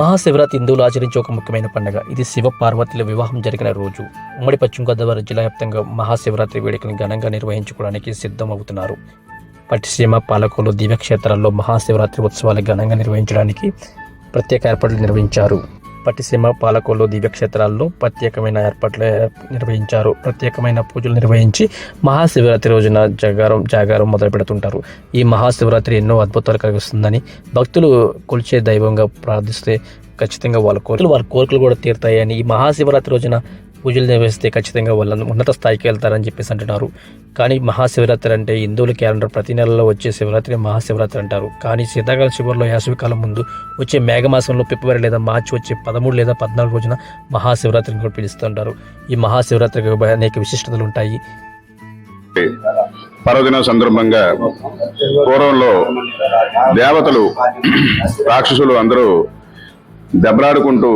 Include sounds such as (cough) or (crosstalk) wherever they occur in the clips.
మహాశివరాత్రి హిందువులు ఆచరించే ఒక ముఖ్యమైన పండుగ. ఇది శివ పార్వతుల వివాహం జరిగిన రోజు. ఉమ్మడి పశ్చిమ గోదావరి జిల్లా వ్యాప్తంగా మహాశివరాత్రి వేడుకను ఘనంగా నిర్వహించుకోవడానికి సిద్ధమవుతున్నారు. పట్టిసీమ పాలకొల్లు దివ్యక్షేత్రాల్లో మహాశివరాత్రి ఉత్సవాలు ఘనంగా నిర్వహించడానికి ప్రత్యేక ఏర్పాట్లు నిర్వహించారు. పట్టిసీమ పాలకొల్లు దివ్యక్షేత్రాల్లో ప్రత్యేకమైన ఏర్పాట్లు నిర్వహించారు. ప్రత్యేకమైన పూజలు నిర్వహించి మహాశివరాత్రి రోజున జాగారం జాగారం మొదలు పెడుతుంటారు. ఈ మహాశివరాత్రి ఎన్నో అద్భుతాలు కలిగిస్తుందని భక్తులు కొలిచే దైవంగా ప్రార్థిస్తే ఖచ్చితంగా వాళ్ళ కోరికలు వాళ్ళ కోరికలు కూడా తీరుతాయని ఈ మహాశివరాత్రి రోజున పూజలు నిర్వహిస్తే ఖచ్చితంగా వాళ్ళ ఉన్నత స్థాయికి వెళ్తారని చెప్పేసి అంటున్నారు. కానీ మహాశివరాత్రి అంటే హిందువుల క్యాలెండర్ ప్రతి నెలలో వచ్చే శివరాత్రి మహాశివరాత్రి అంటారు. కానీ శీతాకాల శిబిరంలో యాసవికాలం ముందు వచ్చే మేఘమాసంలో ఫిబ్రవరి లేదా మార్చి వచ్చే పదమూడు లేదా పద్నాలుగు రోజున మహాశివరాత్రిని కూడా పిలుస్తుంటారు. ఈ మహాశివరాత్రికి అనేక విశిష్టతలు ఉంటాయి. పర్వదినం సందర్భంగా పూర్వంలో దేవతలు రాక్షసులు అందరూ దెబ్బలాడుకుంటూ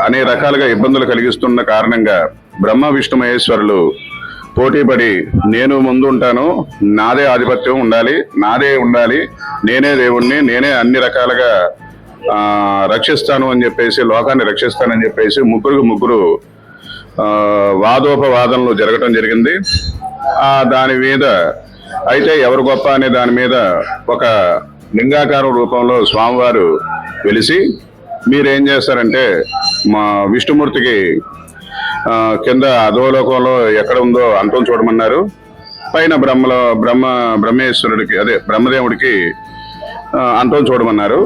అనేక రకాలుగా ఇబ్బందులు కలిగిస్తున్న కారణంగా బ్రహ్మ విష్ణు మహేశ్వరులు పోటీపడి నేను ముందు ఉంటాను నాదే ఆధిపత్యం ఉండాలి నాదే ఉండాలి నేనే దేవుణ్ణి నేనే అన్ని రకాలుగా రక్షిస్తాను అని చెప్పేసి లోకాన్ని రక్షిస్తానని చెప్పేసి ముగ్గురు ముగ్గురు వాదోపవాదనలు జరగటం జరిగింది. దాని మీద అయితే ఎవరు గొప్ప అనే దాని మీద ఒక లింగాకారం రూపంలో స్వామివారు వెలిసి మీరేం చేస్తారంటే మా విష్ణుమూర్తికి కింద అధోలోకంలో ఎక్కడ ఉందో అంతం చూడమన్నారు. పైన బ్రహ్మలో బ్రహ్మ బ్రహ్మేశ్వరుడికి అదే బ్రహ్మదేవుడికి అంతం చూడమన్నారు.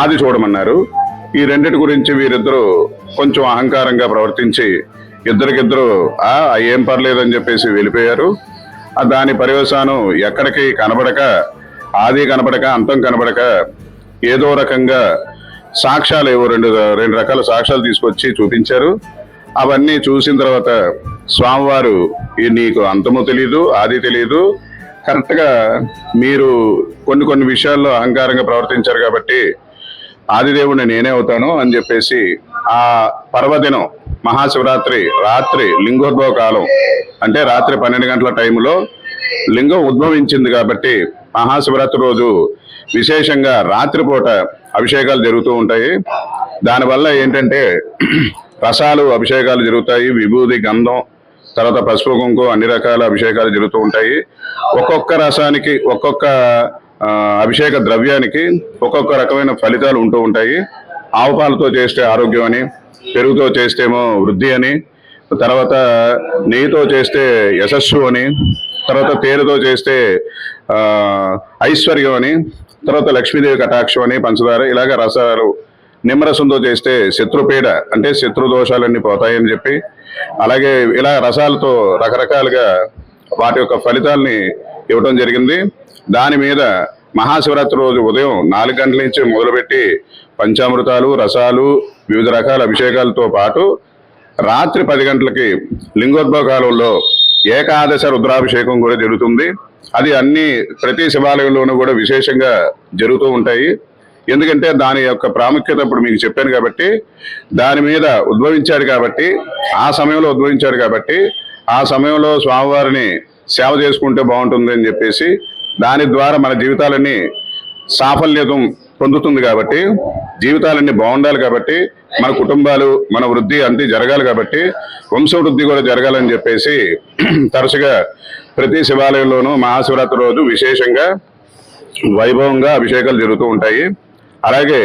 ఆది చూడమన్నారు. ఈ రెండిటి గురించి వీరిద్దరూ కొంచెం అహంకారంగా ప్రవర్తించి ఇద్దరికిద్దరు ఆ ఏం పర్లేదని చెప్పేసి వెళ్ళిపోయారు. ఆ దాని పర్యవసానం ఎక్కడికి కనబడక ఆది కనబడక అంతం కనబడక ఏదో రకంగా సాక్ష్యాలు ఏవో రెండు రెండు రకాల సాక్ష్యాలు తీసుకొచ్చి చూపించారు. అవన్నీ చూసిన తర్వాత స్వామివారు ఈ నీకు అంతము తెలియదు ఆది తెలియదు కరెక్ట్గా మీరు కొన్ని కొన్ని విషయాల్లో అహంకారంగా ప్రవర్తించారు కాబట్టి ఆదిదేవుని నేనే అవుతాను అని చెప్పేసి ఆ పర్వదినం మహాశివరాత్రి రాత్రి లింగోద్భవ కాలం అంటే రాత్రి పన్నెండు గంటల టైంలో లింగం ఉద్భవించింది కాబట్టి మహాశివరాత్రి రోజు విశేషంగా రాత్రిపూట అభిషేకాలు జరుగుతూ ఉంటాయి. దానివల్ల ఏంటంటే రసాలు అభిషేకాలు జరుగుతాయి విభూది గంధం తర్వాత పసుపు కుంకుమ అన్ని రకాల అభిషేకాలు జరుగుతూ ఉంటాయి. ఒక్కొక్క రసానికి ఒక్కొక్క అభిషేక ద్రవ్యానికి ఒక్కొక్క రకమైన ఫలితాలు ఉంటూ ఉంటాయి. ఆవు పాలతో చేస్తే ఆరోగ్యం అని పెరుగుతో చేస్తేమో వృద్ధి అని తర్వాత నెయ్యితో చేస్తే యశస్సు అని తర్వాత తేనెతో చేస్తే ఐశ్వర్యం అని తర్వాత లక్ష్మీదేవి కటాక్షం అని పంచదార ఇలాగ రసాలు నిమ్మరసంతో చేస్తే శత్రుపీడ అంటే శత్రు దోషాలన్నీ పోతాయని చెప్పి అలాగే ఇలా రసాలతో రకరకాలుగా వాటి యొక్క ఫలితాల్ని ఇవ్వడం జరిగింది. దాని మీద మహాశివరాత్రి రోజు ఉదయం నాలుగు గంటల నుంచి మొదలుపెట్టి పంచామృతాలు రసాలు వివిధ రకాల అభిషేకాలతో పాటు రాత్రి పది గంటలకి లింగోద్భవ కాలంలో ఏకాదశ రుద్రాభిషేకం కూడా జరుగుతుంది. అది అన్ని ప్రతి శివాలయంలోనూ కూడా విశేషంగా జరుగుతూ ఉంటాయి. ఎందుకంటే దాని యొక్క ప్రాముఖ్యత ఇప్పుడు మీకు చెప్పాను కాబట్టి దాని మీద ఉద్భవించాడు కాబట్టి ఆ సమయంలో ఉద్భవించాడు కాబట్టి ఆ సమయంలో స్వామివారిని సేవ చేసుకుంటే బాగుంటుంది అని చెప్పేసి దాని ద్వారా మన జీవితాలన్నీ సాఫల్యతం పొందుతుంది కాబట్టి జీవితాలన్నీ బాగుండాలి కాబట్టి మన కుటుంబాలు మన వృద్ధి అంతే జరగాలి కాబట్టి వంశవృద్ధి కూడా జరగాలని చెప్పేసి (clears throat) తరచుగా ప్రతి శివాలయంలోనూ మహాశివరాత్రి రోజు విశేషంగా వైభవంగా అభిషేకాలు జరుగుతూ ఉంటాయి. అలాగే